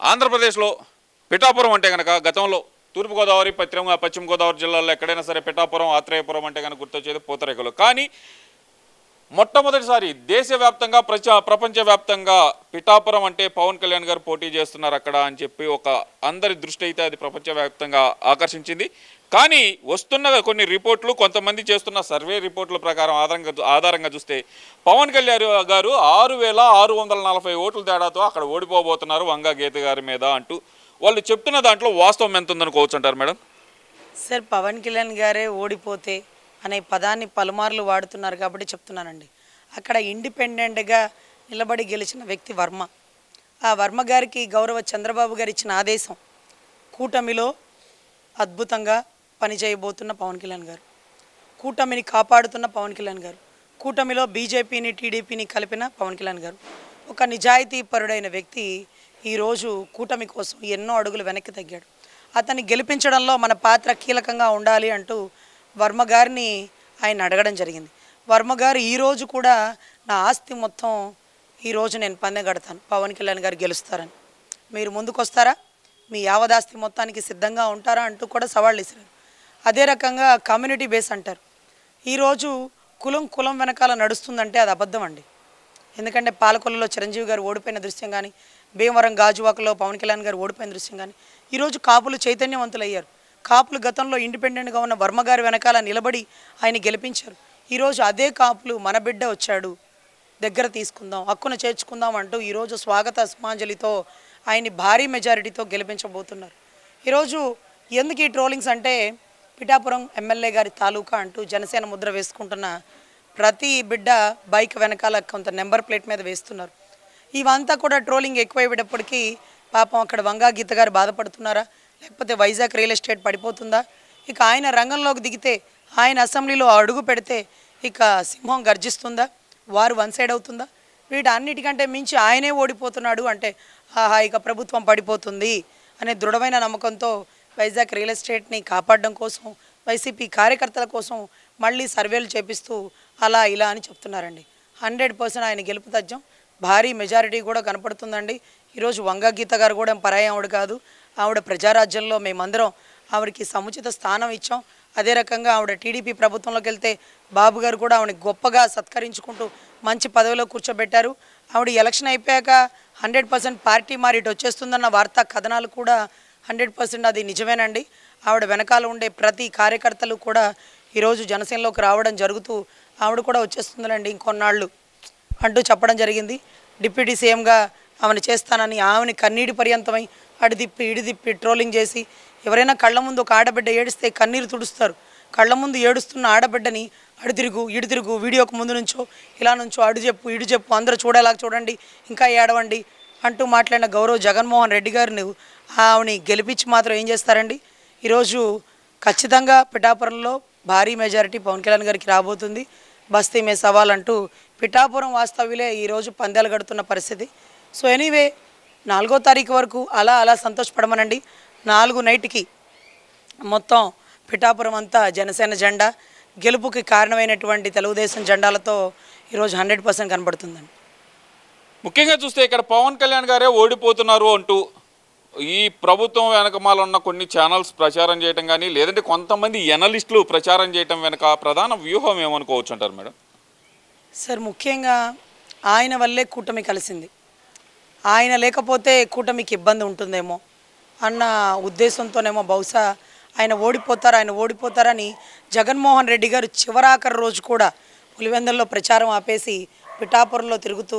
ఆంధ్రప్రదేశ్లో పిఠాపురం అంటే కనుక గతంలో తూర్పుగోదావరి పశ్చిమ పశ్చిమ గోదావరి జిల్లాలో ఎక్కడైనా సరే పిఠాపురం ఆత్రేయపురం అంటే కనుక గుర్తొచ్చేది పూతరేకులు. కానీ మొట్టమొదటిసారి దేశవ్యాప్తంగా ప్రచ ప్రపంచవ్యాప్తంగా పిఠాపురం అంటే పవన్ కళ్యాణ్ గారు పోటీ చేస్తున్నారు అక్కడ అని చెప్పి ఒక అందరి దృష్టి అయితే అది ప్రపంచవ్యాప్తంగా ఆకర్షించింది. కానీ వస్తున్న కొన్ని రిపోర్ట్లు కొంతమంది చేస్తున్న సర్వే రిపోర్ట్ల ప్రకారం ఆధారంగా ఆధారంగా చూస్తే పవన్ కళ్యాణ్ గారు ఆరు వేల ఆరు వందల నలభై ఓట్ల తేడాతో అక్కడ ఓడిపోబోతున్నారు వంగా గీత గారి మీద అంటూ. వాళ్ళు చెప్తున్న దాంట్లో వాస్తవం ఎంత ఉందనుకోవచ్చు అంటారు మేడం? సార్ పవన్ కళ్యాణ్ గారే ఓడిపోతే అనే పదాన్ని పలుమార్లు వాడుతున్నారు కాబట్టి చెప్తున్నానండి. అక్కడ ఇండిపెండెంట్గా నిలబడి గెలిచిన వ్యక్తి వర్మ. ఆ వర్మ గారికి గౌరవ చంద్రబాబు గారు ఇచ్చిన ఆదేశం కూటమిలో అద్భుతంగా పనిచేయబోతున్న పవన్ కళ్యాణ్ గారు కూటమిని కాపాడుతున్న పవన్ కళ్యాణ్ గారు కూటమిలో బీజేపీని టీడీపీని కలిపిన పవన్ కళ్యాణ్ గారు. ఒక నిజాయితీ పరుడైన వ్యక్తి ఈరోజు కూటమి కోసం ఎన్నో అడుగులు వెనక్కి తగ్గాడు. అతన్ని గెలిపించడంలో మన పాత్ర కీలకంగా ఉండాలి అంటూ వర్మ గారిని ఆయన అడగడం జరిగింది. వర్మ గారు ఈరోజు కూడా నా ఆస్తి మొత్తం ఈరోజు నేను పందెం కడతాను. పవన్ కళ్యాణ్ గారు గెలుస్తారని. మీరు ముందుకొస్తారా? మీ యావదాస్తి మొత్తానికి సిద్ధంగా ఉంటారా అంటూ కూడా సవాళ్ళు ఇస్తారు అదే రకంగా కమ్యూనిటీ బేస్ అంటారు. ఈరోజు కులం కులం వెనకాల నడుస్తుందంటే అది అబద్ధం అండి. ఎందుకంటే పాలకొల్లలో చిరంజీవి గారు ఓడిపోయిన దృశ్యం కానీ భీమవరం గాజువాకలో పవన్ కళ్యాణ్ గారు ఓడిపోయిన దృశ్యం కానీ ఈరోజు కాపులు చైతన్యవంతులయ్యారు. కాపులు గతంలో ఇండిపెండెంట్గా ఉన్న వర్మగారి వెనకాల నిలబడి ఆయన గెలిపించారు. ఈరోజు అదే కాపులు మన బిడ్డ వచ్చాడు. దగ్గర తీసుకుందాం హక్కును చేర్చుకుందాం అంటూ ఈరోజు స్వాగత సుమాంజలితో ఆయన్ని భారీ మెజారిటీతో గెలిపించబోతున్నారు. ఈరోజు ఎందుకు ఈ ట్రోలింగ్స్ అంటే పిఠాపురం ఎమ్మెల్యే గారి తాలూకా అంటూ జనసేన ముద్ర వేసుకుంటున్న ప్రతి బిడ్డ బైక్ వెనకాల కొంత నెంబర్ ప్లేట్ మీద వేస్తున్నారు. ఇవంతా కూడా ట్రోలింగ్ ఎక్కువయ్యేటప్పటికీ పాపం అక్కడ వంగా గీత గారు బాధపడుతున్నారా? లేకపోతే వైజాగ్ రియల్ ఎస్టేట్ పడిపోతుందా? ఇక ఆయన రంగంలోకి దిగితే ఆయన అసెంబ్లీలో అడుగు పెడితే ఇక సింహం గర్జిస్తుందా? వారు వన్ సైడ్ అవుతుందా? వీటన్నిటికంటే మించి ఆయనే ఓడిపోతున్నాడు అంటే ఆహా ఇక ప్రభుత్వం పడిపోతుంది అనే దృఢమైన నమ్మకంతో వైజాగ్ రియల్ ఎస్టేట్ని కాపాడడం కోసం వైసీపీ కార్యకర్తల కోసం మళ్ళీ సర్వేలు చేపిస్తూ అలా ఇలా అని చెప్తున్నారండి. హండ్రెడ్ పర్సెంట్ ఆయన గెలుపు తథ్యం భారీ మెజారిటీ కూడా కనపడుతుందండి. ఈరోజు వంగ గీత గారు కూడా పరాయి ఆవిడ కాదు. ఆవిడ ప్రజారాజ్యంలో మేమందరం ఆవిడకి సముచిత స్థానం ఇచ్చాం. అదే రకంగా ఆవిడ టీడీపీ ప్రభుత్వంలోకి వెళ్తే బాబు గారు కూడా ఆవిడని గొప్పగా సత్కరించుకుంటూ మంచి పదవిలో కూర్చోబెట్టారు. ఆవిడ ఎలక్షన్ అయిపోయాక హండ్రెడ్ పర్సెంట్ పార్టీ మారి ఇటు వచ్చేస్తుందన్న వార్తా కథనాలు కూడా హండ్రెడ్ పర్సెంట్ అది నిజమేనండి. ఆవిడ వెనకాల ఉండే ప్రతి కార్యకర్తలు కూడా ఈరోజు జనసేనలోకి రావడం జరుగుతూ ఆవిడ కూడా వచ్చేస్తుందండి ఇంకొన్నాళ్ళు అంటూ చెప్పడం జరిగింది. డిప్యూటీ సీఎంగా ఆమెను చేస్తానని ఆమెని కన్నీటి పర్యంతమై అడిదిప్పి ఇడిదిప్పి ట్రోలింగ్ చేసి ఎవరైనా కళ్ళ ముందు ఒక ఆడబిడ్డ ఏడిస్తే కన్నీరు తుడుస్తారు. కళ్ళ ముందు ఏడుస్తున్న ఆడబిడ్డని అడు తిరుగు వీడియోకు ముందు నుంచో ఇలా నుంచో అడు చెప్పు ఇడు చెప్పు అందరూ చూడేలాగా చూడండి ఇంకా ఏడవండి అంటూ మాట్లాడిన గౌరవ్ జగన్మోహన్ రెడ్డి గారిని ఆమెని గెలిపించి మాత్రం ఏం చేస్తారండి? ఈరోజు ఖచ్చితంగా పిఠాపురంలో భారీ మెజారిటీ పవన్ కళ్యాణ్ గారికి రాబోతుంది. బస్తీ మే సవాల్ అంటూ పిఠాపురం వాస్తవ్యులే ఈరోజు పందాలు గడుతున్న పరిస్థితి. సో ఎనీవే నాలుగో తారీఖు వరకు అలా అలా సంతోషపడమనండి. నాలుగు నైట్కి మొత్తం పిఠాపురం అంతా జనసేన జెండా గెలుపుకి కారణమైనటువంటి తెలుగుదేశం జెండాలతో ఈరోజు హండ్రెడ్ పర్సెంట్ కనబడుతుందండి. ముఖ్యంగా చూస్తే ఇక్కడ పవన్ కళ్యాణ్ గారే ఓడిపోతున్నారు అంటూ ఈ ప్రభుత్వం వెనకమాల ఉన్న కొన్ని ఛానల్స్ ప్రచారం చేయటం కానీ లేదంటే కొంతమంది ఎనలిస్టులు ప్రచారం చేయటం వెనక ప్రధాన వ్యూహం ఏమనుకోవచ్చు అంటారు మేడం? సార్ ముఖ్యంగా ఆయన వల్లే కూటమి కలిసింది. ఆయన లేకపోతే కూటమికి ఇబ్బంది ఉంటుందేమో అన్న ఉద్దేశంతోనేమో బహుశా ఆయన ఓడిపోతారు ఆయన ఓడిపోతారని జగన్మోహన్ రెడ్డి గారు చివరాఖరి రోజు కూడా పులివెందుల్లో ప్రచారం ఆపేసి పిఠాపురంలో తిరుగుతూ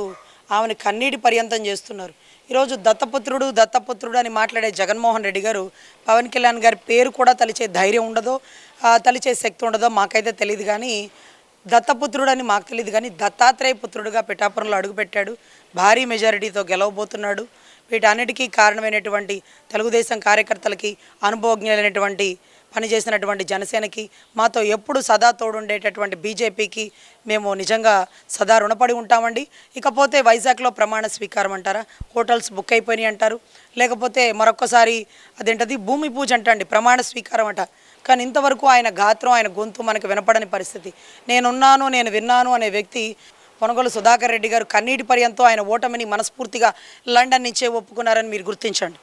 ఆమెను కన్నీటి పర్యంతం చేస్తున్నారు. ఈరోజు దత్తపుత్రుడు దత్తపుత్రుడు అని మాట్లాడే జగన్మోహన్ రెడ్డి గారు పవన్ కళ్యాణ్ గారి పేరు కూడా తలిచే ధైర్యం ఉండదో తలిచే శక్తి ఉండదో మాకైతే తెలియదు కానీ దత్తపుత్రుడని అని మాకు తెలియదు కానీ దత్తాత్రేయ పుత్రుడుగా పిఠాపురంలో అడుగుపెట్టాడు. భారీ మెజారిటీతో గెలవబోతున్నాడు. వీటన్నిటికీ కారణమైనటువంటి తెలుగుదేశం కార్యకర్తలకి అనుభవజ్ఞులైనటువంటి పనిచేసినటువంటి జనసేనకి మాతో ఎప్పుడు సదా తోడుండేటటువంటి బీజేపీకి మేము నిజంగా సదా రుణపడి ఉంటామండి. ఇకపోతే వైజాగ్లో ప్రమాణ స్వీకారం అంటారా? హోటల్స్ బుక్ అయిపోయినాయి అంటారు. లేకపోతే మరొకసారి అదేంటది? భూమి పూజ అంటండి ప్రమాణ స్వీకారం అంట. కానీ ఇంతవరకు ఆయన గాత్రం ఆయన గొంతు మనకు వినపడని పరిస్థితి. నేనున్నాను నేను విన్నాను అనే వ్యక్తి పొనగోలు సుధాకర్ రెడ్డి గారు కన్నీటి పర్యంతో ఆయన ఓటమిని మనస్ఫూర్తిగా లండన్ నుంచే ఒప్పుకున్నారని మీరు గుర్తించండి.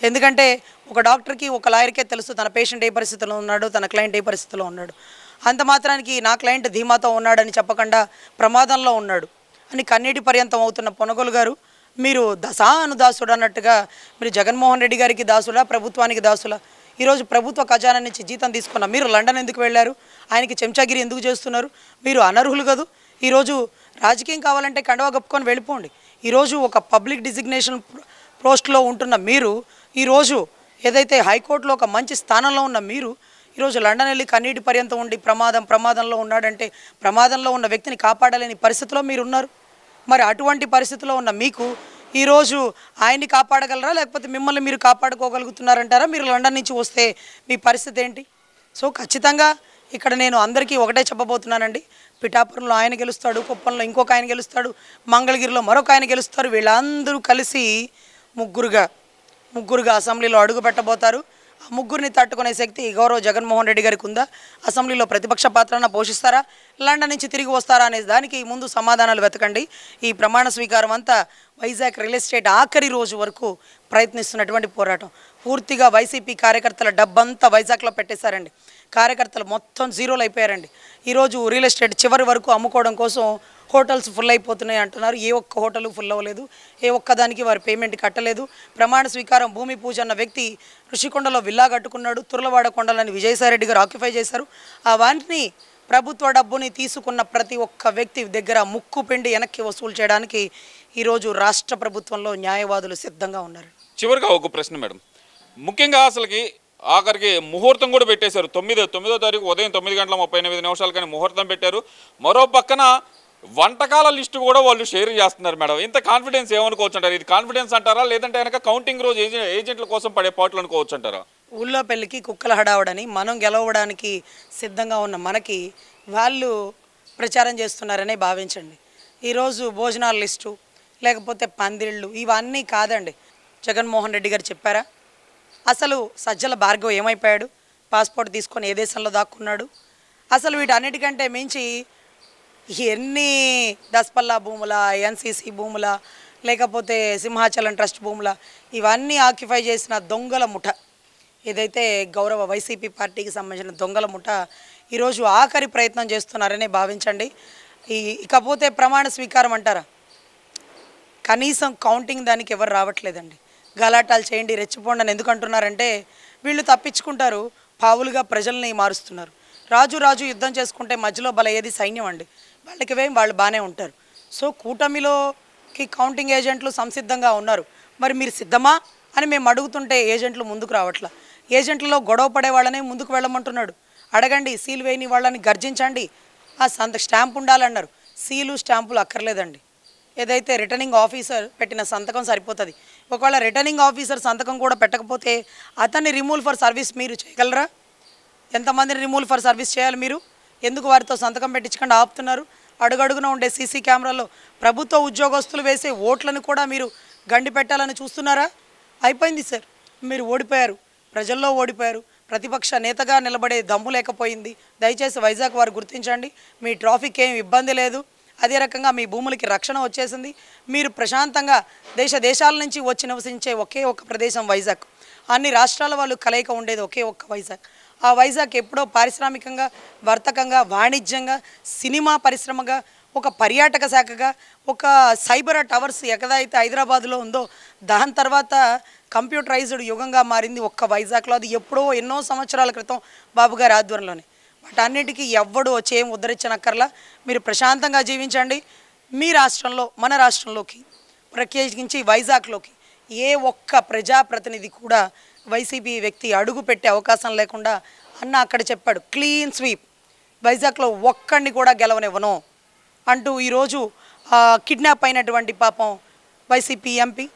ఎందుకంటే ఒక డాక్టర్కి ఒక లాయర్కే తెలుసు తన పేషెంట్ ఏ పరిస్థితిలో ఉన్నాడు తన క్లయింట్ ఏ పరిస్థితిలో ఉన్నాడు. అంత మాత్రానికి నా క్లయింట్ ధీమాతో ఉన్నాడని చెప్పకుండా ప్రమాదంలో ఉన్నాడు అని కన్నీటి పర్యంతం అవుతున్న పొనగోలు గారు మీరు దశానుదాసుడు అన్నట్టుగా మీరు జగన్మోహన్ రెడ్డి గారికి దాసులా ప్రభుత్వానికి దాసులా ఈరోజు ప్రభుత్వ ఖజానా నుంచి జీతం తీసుకున్న మీరు లండన్ ఎందుకు వెళ్ళారు? ఆయనకి చెంచాగిరి ఎందుకు చేస్తున్నారు? మీరు అనర్హులు కదూ? ఈరోజు రాజకీయం కావాలంటే కండవా కప్పుకొని వెళ్ళిపోండి. ఈరోజు ఒక పబ్లిక్ డిజిగ్నేషన్ పోస్ట్లో ఉంటున్న మీరు ఈరోజు ఏదైతే హైకోర్టులో ఒక మంచి స్థానంలో ఉన్న మీరు ఈరోజు లండన్ వెళ్ళి కన్నీటి పర్యంతం ఉండి ప్రమాదం ప్రమాదంలో ఉన్నాడంటే ప్రమాదంలో ఉన్న వ్యక్తిని కాపాడలేని పరిస్థితిలో మీరు ఉన్నారు మరి అటువంటి పరిస్థితిలో ఉన్న మీకు ఈరోజు ఆయన్ని కాపాడగలరా? లేకపోతే మిమ్మల్ని మీరు కాపాడుకోగలుగుతున్నారంటారా? మీరు లండన్ నుంచి వస్తే మీ పరిస్థితి ఏంటి? సో ఖచ్చితంగా ఇక్కడ నేను అందరికీ ఒకటే చెప్పబోతున్నానండి. పిఠాపురంలో ఆయన గెలుస్తాడు కుప్పంలో ఇంకొక ఆయన గెలుస్తాడు మంగళగిరిలో మరొక ఆయన గెలుస్తారు. వీళ్ళందరూ కలిసి ముగ్గురుగా ముగ్గురుగా అసెంబ్లీలో అడుగు పెట్టబోతారు. ముగ్గురిని తట్టుకునే శక్తి గౌరవ జగన్మోహన్ రెడ్డి గారికి ఉందా? అసెంబ్లీలో ప్రతిపక్ష పాత్రన పోషిస్తారా? లండన్ నుంచి తిరిగి వస్తారా అనే దానికి ముందు సమాధానాలు వెతకండి. ఈ ప్రమాణ స్వీకారం అంతా వైజాగ్ రియల్ ఎస్టేట్ ఆఖరి రోజు వరకు ప్రయత్నిస్తున్నటువంటి పోరాటం. పూర్తిగా వైసీపీ కార్యకర్తల డబ్బంతా వైజాగ్లో పెట్టేశారండి. కార్యకర్తలు మొత్తం జీరోలు అయిపోయారండి. ఈరోజు రియల్ ఎస్టేట్ చివరి వరకు అమ్ముకోవడం కోసం హోటల్స్ ఫుల్ అయిపోతున్నాయి అంటున్నారు. ఏ ఒక్క హోటల్ ఫుల్ అవ్వలేదు. ఏ ఒక్కదానికి వారు పేమెంట్ కట్టలేదు. ప్రమాణ స్వీకారం భూమి పూజ అన్న వ్యక్తి ఋషికొండలో విల్లా కట్టుకున్నాడు. తుర్లవాడ కొండలని విజయసాయిరెడ్డి గారు ఆక్యుపై చేశారు. ఆ వాటిని ప్రభుత్వ డబ్బుని తీసుకున్న ప్రతి ఒక్క వ్యక్తి దగ్గర ముక్కు పిండి వెనక్కి వసూలు చేయడానికి ఈరోజు రాష్ట్ర ప్రభుత్వంలో న్యాయవాదులు సిద్ధంగా ఉన్నారు. చివరిగా ఒక ప్రశ్న మేడం. ముఖ్యంగా అసలుకి ఆఖరికి ముహూర్తం కూడా పెట్టేశారు. తొమ్మిదో తొమ్మిదో తారీఖు ఉదయం తొమ్మిది గంటల ముప్పై ఎనిమిది నిమిషాలు కానీ ముహూర్తం పెట్టారు. మరో పక్కన వంటకాల లిస్టు కూడా వాళ్ళు షేర్ చేస్తున్నారు మేడం. ఇంత కాన్ఫిడెన్స్ ఏమనుకోవచ్చు అంటారు? ఇది కాన్ఫిడెన్స్ అంటారా? లేదంటే కనుక కౌంటింగ్ రోజు ఏజెంట్ల కోసం పడే పాటలు అనుకోవచ్చు అంటారా? ఊళ్ళో పెళ్ళికి కుక్కల హడావడని మనం గెలవడానికి సిద్ధంగా ఉన్న మనకి వాళ్ళు ప్రచారం చేస్తున్నారనే భావించండి. ఈరోజు భోజనాల లిస్టు లేకపోతే పందిళ్ళు ఇవన్నీ కాదండి. జగన్మోహన్ రెడ్డి గారు చెప్పారా? అసలు సజ్జల భార్గవ్ ఏమైపోయాడు? పాస్పోర్ట్ తీసుకొని ఏ దేశంలో దాక్కున్నాడు? అసలు వీటన్నిటికంటే మించి ఎన్ని దస్పల్లా భూముల ఎన్సీసీ భూముల లేకపోతే సింహాచలం ట్రస్ట్ భూముల ఇవన్నీ ఆక్యుపై చేసిన దొంగల ముఠ. ఏదైతే గౌరవ వైసీపీ పార్టీకి సంబంధించిన దొంగల ముఠ ఈరోజు ఆఖరి ప్రయత్నం చేస్తున్నారనే భావించండి. ఈ ఇకపోతే ప్రమాణ స్వీకారం అంటారా? కనీసం కౌంటింగ్ దానికి ఎవరు రావట్లేదండి. గలాటాలు చేయండి రెచ్చిపోండి అని ఎందుకు అంటున్నారంటే వీళ్ళు తప్పించుకుంటారు పావులుగా ప్రజల్ని మారుస్తున్నారు. రాజు రాజు యుద్ధం చేసుకుంటే మధ్యలో బలయ్యేది సైన్యం అండి. వాళ్ళకి వేయం వాళ్ళు బాగానే ఉంటారు. సో కూటమిలోకి కౌంటింగ్ ఏజెంట్లు సంసిద్ధంగా ఉన్నారు. మరి మీరు సిద్ధమా అని మేము అడుగుతుంటే ఏజెంట్లు ముందుకు రావట్లా. ఏజెంట్లలో గొడవ పడే వాళ్ళనే ముందుకు వెళ్ళమంటున్నాడు. అడగండి సీల్ వేయని వాళ్ళని గర్జించండి. ఆ సంత స్టాంప్ ఉండాలన్నారు. సీలు స్టాంపులు అక్కర్లేదండి. ఏదైతే రిటర్నింగ్ ఆఫీసర్ పెట్టిన సంతకం సరిపోతుంది. ఒకవేళ రిటర్నింగ్ ఆఫీసర్ సంతకం కూడా పెట్టకపోతే అతన్ని రిమూవ్ ఫర్ సర్వీస్ మీరు చేయగలరా? ఎంతమందిని రిమూవ్ ఫర్ సర్వీస్ చేయాలి మీరు? ఎందుకు వారితో సంతకం పెట్టించకుండా ఆపుతున్నారు? అడుగడుగున ఉండే సీసీ కెమెరాలో ప్రభుత్వ ఉద్యోగస్తులు వేసే ఓట్లను కూడా మీరు గండి పెట్టాలని చూస్తున్నారా? అయిపోయింది సార్. మీరు ఓడిపోయారు. ప్రజల్లో ఓడిపోయారు. ప్రతిపక్ష నేతగా నిలబడే దమ్ము లేకపోయింది. దయచేసి వైజాగ్ వారు గుర్తించండి. మీ ట్రాఫిక్ ఏం ఇబ్బంది లేదు. అదే రకంగా మీ భూములకి రక్షణ వచ్చేసింది. మీరు ప్రశాంతంగా దేశ దేశాల నుంచి వచ్చి నివసించే ఒకే ఒక్క ప్రదేశం వైజాగ్. అన్ని రాష్ట్రాల వాళ్ళు కలయిక ఉండేది ఒకే ఒక్క వైజాగ్. ఆ వైజాగ్ ఎప్పుడో పారిశ్రామికంగా వర్తకంగా వాణిజ్యంగా సినిమా పరిశ్రమగా ఒక పర్యాటక శాఖగా ఒక సైబర్ టవర్స్ ఎక్కడైతే హైదరాబాద్లో ఉందో దాని తర్వాత కంప్యూటరైజ్డ్ యుగంగా మారింది ఒక్క వైజాగ్లో. అది ఎప్పుడో ఎన్నో సంవత్సరాల క్రితం బాబు గారి ఆధ్వర్యంలోనే. వాటన్నిటికీ ఎవ్వడు వచ్చి ఏం ఉద్ధరించనక్కర్లా. మీరు ప్రశాంతంగా జీవించండి. మీ రాష్ట్రంలో మన రాష్ట్రంలోకి ప్రత్యేకించి వైజాగ్లోకి ఏ ఒక్క ప్రజాప్రతినిధి కూడా వైసీపీ వ్యక్తి అడుగు పెట్టే అవకాశం లేకుండా అన్న అక్కడ చెప్పాడు క్లీన్ స్వీప్ వైజాగ్లో ఒక్కడిని కూడా గెలవనివ్వను. అంటూ ఈరోజు కిడ్నాప్ అయినటువంటి పాపం వైసీపీ ఎంపీ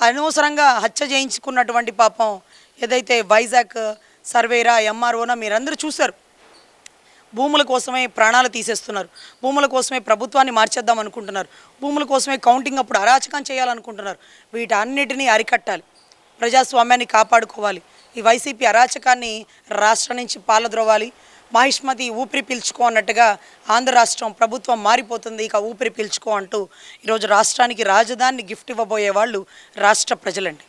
అనవసరంగా హత్య చేయించుకున్నటువంటి పాపం ఏదైతే వైజాగ్ సర్వేరా ఎంఆర్ఓనా మీరందరూ చూశారు. భూముల కోసమే ప్రాణాలు తీసేస్తున్నారు. భూముల కోసమే ప్రభుత్వాన్ని మార్చేద్దాం అనుకుంటున్నారు. భూముల కోసమే కౌంటింగ్ అప్పుడు అరాచకం చేయాలనుకుంటున్నారు. వీటన్నిటినీ అరికట్టాలి. ప్రజాస్వామ్యాన్ని కాపాడుకోవాలి. ఈ వైసీపీ అరాచకాన్ని రాష్ట్రం నుంచి పాలద్రోవాలి. మహిష్మతి ఊపిరి పీల్చుకో అన్నట్టుగా ఆంధ్ర రాష్ట్రం ప్రభుత్వం మారిపోతుంది. ఇక ఊపిరి పీల్చుకో అంటూ ఈరోజు రాష్ట్రానికి రాజధానిని గిఫ్ట్ ఇవ్వబోయే వాళ్ళు రాష్ట్ర ప్రజలండి.